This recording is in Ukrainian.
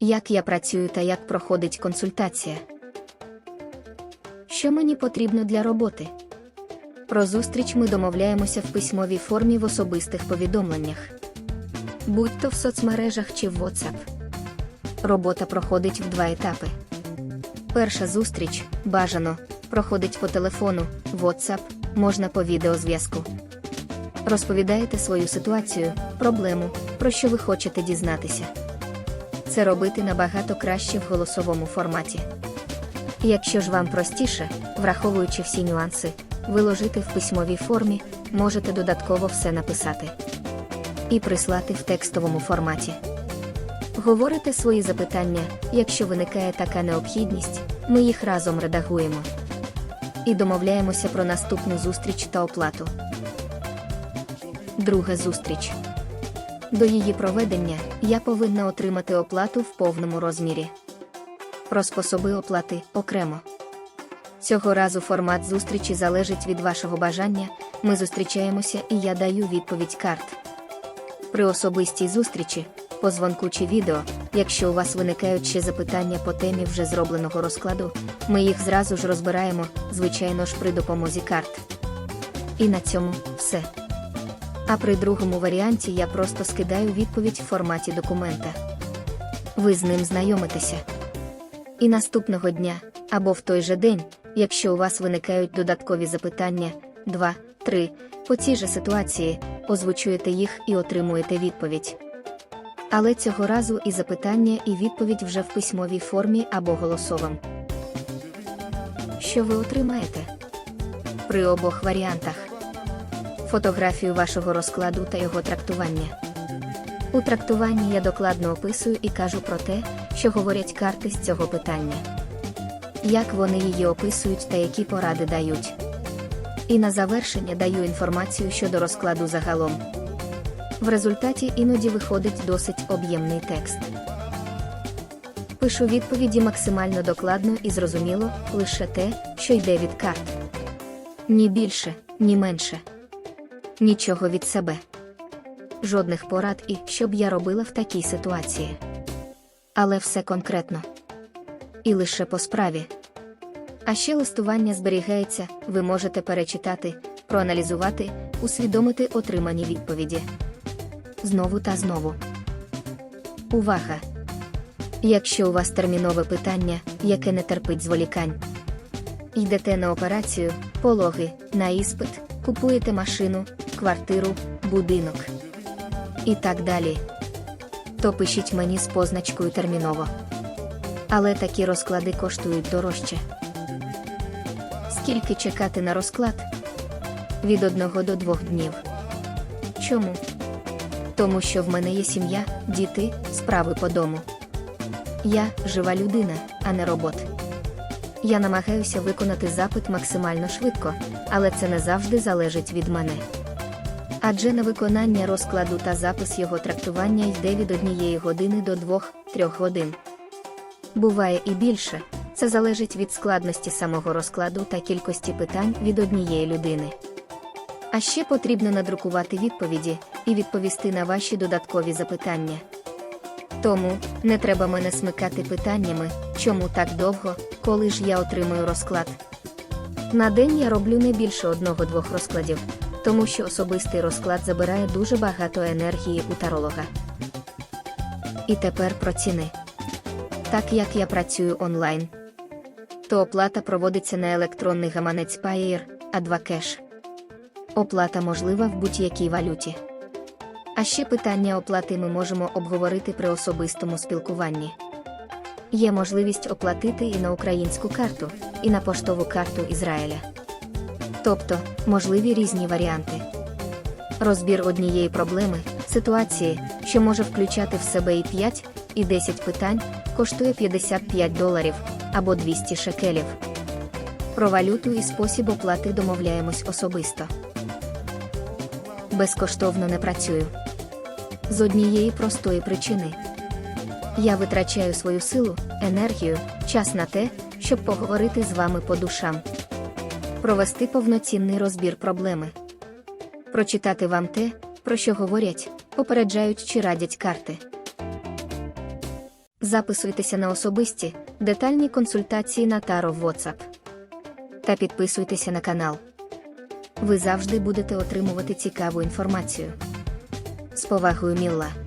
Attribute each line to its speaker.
Speaker 1: Як я працюю та як проходить консультація? Що мені потрібно для роботи? Про зустріч ми домовляємося в письмовій формі в особистих повідомленнях. Будь то в соцмережах чи в WhatsApp. Робота проходить в два етапи. Перша зустріч бажано проходить по телефону, WhatsApp, можна по відеозв'язку. Розповідаєте свою ситуацію, проблему, про що ви хочете дізнатися. Це робити набагато краще в голосовому форматі. Якщо ж вам простіше, враховуючи всі нюанси, виложити в письмовій формі, можете додатково все написати і прислати в текстовому форматі. Говорите свої запитання, якщо виникає така необхідність, ми їх разом редагуємо. І домовляємося про наступну зустріч та оплату. Друга зустріч. До її проведення я повинна отримати оплату в повному розмірі. Про способи оплати окремо. Цього разу формат зустрічі залежить від вашого бажання. Ми зустрічаємося і я даю відповідь карт. При особистій зустрічі, по дзвонку чи відео, якщо у вас виникають ще запитання по темі вже зробленого розкладу, ми їх зразу ж розбираємо, звичайно ж при допомозі карт. І на цьому все. А при другому варіанті я просто скидаю відповідь в форматі документа. Ви з ним знайомитеся. І наступного дня, або в той же день, якщо у вас виникають додаткові запитання, 2, 3, по цій же ситуації, озвучуєте їх і отримуєте відповідь. Але цього разу і запитання, і відповідь вже в письмовій формі або голосовим. Що ви отримаєте? При обох варіантах фотографію вашого розкладу та його трактування. У трактуванні я докладно описую і кажу про те, що говорять карти з цього питання, як вони її описують та які поради дають. І на завершення даю інформацію щодо розкладу загалом. В результаті іноді виходить досить об'ємний текст. Пишу відповіді максимально докладно і зрозуміло лише те, що йде від карт. Ні більше, ні менше. Нічого від себе. Жодних порад і що б я робила в такій ситуації. Але все конкретно. І лише по справі. А ще листування зберігається, ви можете перечитати, проаналізувати, усвідомити отримані відповіді. Знову та знову. Увага! Якщо у вас термінове питання, яке не терпить зволікань, йдете на операцію, пологи, на іспит, купуєте машину, квартиру, будинок і так далі, то пишіть мені з позначкою терміново. Але такі розклади коштують дорожче. Скільки чекати на розклад? Від одного до двох днів. Чому? Тому що в мене є сім'я, діти, справи по дому. Я жива людина, а не робот. Я намагаюся виконати запит максимально швидко, але це не завжди залежить від мене. Адже на виконання розкладу та запис його трактування йде від однієї години до двох-трьох годин. Буває і більше, це залежить від складності самого розкладу та кількості питань від однієї людини. А ще потрібно надрукувати відповіді і відповісти на ваші додаткові запитання. Тому не треба мене смикати питаннями, чому так довго, коли ж я отримую розклад. На день я роблю не більше одного-двох розкладів, тому що особистий розклад забирає дуже багато енергії у таролога. І тепер про ціни. Так як я працюю онлайн, то оплата проводиться на електронний гаманець Payeer, а 2 кеш. Оплата можлива в будь-якій валюті. А ще питання оплати ми можемо обговорити при особистому спілкуванні. Є можливість оплатити і на українську карту, і на поштову карту Ізраїля. Тобто, можливі різні варіанти. Розбір однієї проблеми, ситуації, що може включати в себе і 5, і 10 питань, коштує 55 доларів або 200 шекелів. Про валюту і спосіб оплати домовляємось особисто. Безкоштовно не працюю. З однієї простої причини. Я витрачаю свою силу, енергію, час на те, щоб поговорити з вами по душам, провести повноцінний розбір проблеми, прочитати вам те, про що говорять, попереджають чи радять карти. Записуйтеся на особисті, детальні консультації на Таро в WhatsApp. Та підписуйтеся на канал. Ви завжди будете отримувати цікаву інформацію. З повагою Мілла.